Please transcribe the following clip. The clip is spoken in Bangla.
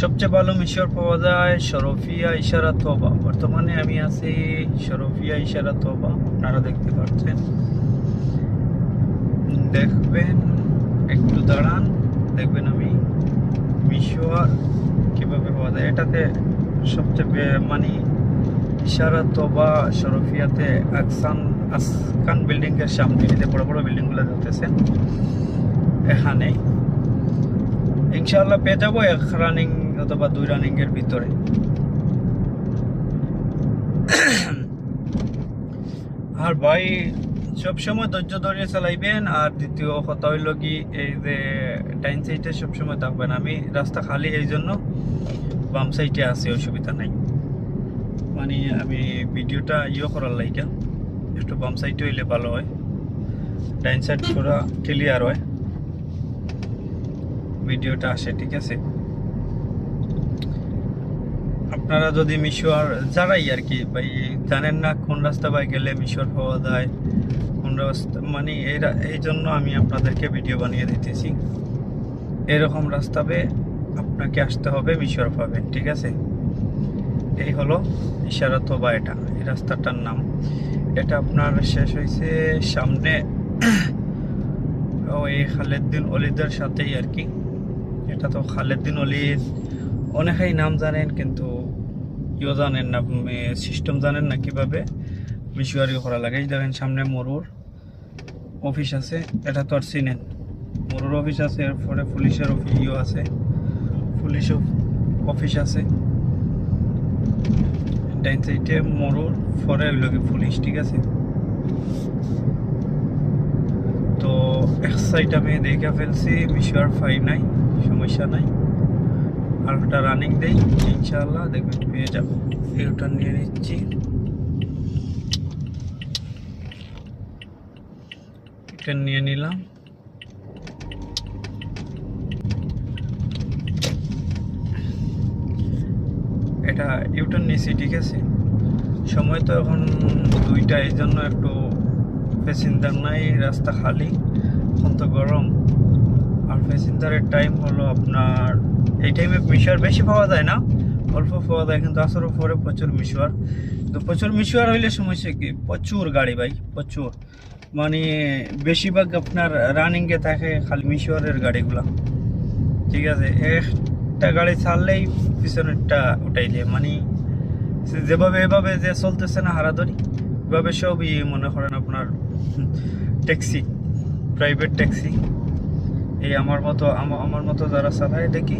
সবচেয়ে ভালো মিশর পাওয়া যায় শরফিয়া ইশারা তোবা। বর্তমানে আমি আছি শরফিয়া ইশারা তোবা। আপনারা দেখতে পাচ্ছেন। দেখবেন, একটু দাঁড়ান। দেখবেন আমি মিশর কীভাবে পাওয়া যায়। এটাতে সবচেয়ে মানে ইশারা তোবা শরফিয়াতে আকসান, আসকান বিল্ডিং এর সামনে যে বড় বড় বিল্ডিংগুলো দেখতেছেন এখানে। ইনশাআল্লাহ পেয়ে যাব। এক রানিং অথবা দুই রানিং এর ভিতরে। আর ভাই, সবসময় ধৈর্য ধরে চালাইবেন, আর দ্বিতীয় কথা হইল কি, এই যে টাইম সাইডে সবসময় থাকবেন। আমি রাস্তা খালি, এই জন্য বাম সাইডে আছে, অসুবিধা নাই। মানে আমি ভিডিওটা ইয়ে করার লাইকা একটু বাম সাইডে হইলে ভালো হয়। ডাইন সাইড পুরো ক্লিয়ার হয়। ভিডিওটা আসে, ঠিক আছে? আপনারা যদি মিশর যারাই আর কি, ভাই, জানেন না কোন রাস্তা বাই গেলে মিশর পাওয়া যায়, কোন রাস্তা মানে এই রা- এই জন্য আমি আপনাদেরকে ভিডিও বানিয়ে দিতেছি। এরকম রাস্তা বে আপনাকে আসতে হবে, মিশর পাবেন, ঠিক আছে? এই হলো ইশারত বা এটা, এই রাস্তাটার নাম। এটা আপনার শেষ হয়েছে সামনে ও এই খালেদ্দিন অলিদের সাথেই আর কি। এটা তো খালেদ্দিন অলিদ অনেকেই নাম জানেন, কিন্তু ইও জানেন না সিস্টেম জানেন না কীভাবে। মিশুয়ারি করা লাগে। দেখেন সামনে মরুর অফিস আছে, এটা তো আর চিনেন। মরুর অফিস আছে, এরপরে পুলিশের অফিস ইও আছে। পুলিশ অফ- অফিস আছে। ডাইন সাইডে মরুর, পরে হইল কি পুলিশ, ঠিক আছে? তো এক সাইড আমি দেখে ফেলছি মিশুয়ার ফাই নাই, সমস্যা নাই। একটা রানিং দেই, ইনশাআল্লাহ দেখবেন পেয়ে যাব এটা নিয়ে নিচ্ছি। এটা নিয়ে নিলাম। এটা ইউটার্ন নিয়েছি, ঠিক আছে? সময় তো এখন দুইটা, এই জন্য একটু প্যাসেঞ্জার নাই, রাস্তা খালি, এখন তো গরম। আর প্যাসেঞ্জারের টাইম হলো আপনার, এই টাইমে মিশর বেশি পাওয়া যায় না, অল্প পাওয়া যায়, কিন্তু আসর পরে প্রচুর মিশর। তো প্রচুর মিশর হইলে সমস্যা কি? প্রচুর গাড়ি ভাই, প্রচুর। মানে বেশিরভাগ আপনার রানিংয়ে থাকে খালি মিশরের গাড়িগুলা। ঠিক আছে, একটা গাড়ি ছাড়লেই পিছনেরটা উঠাই দিয়ে। মানে যেভাবে এভাবে যে চলতেছে না হারাধরি এভাবে সবই মনে করেন আপনার ট্যাক্সি প্রাইভেট ট্যাক্সি এই আমার মতো আমা- আমার মতো যারা চালায় দেখি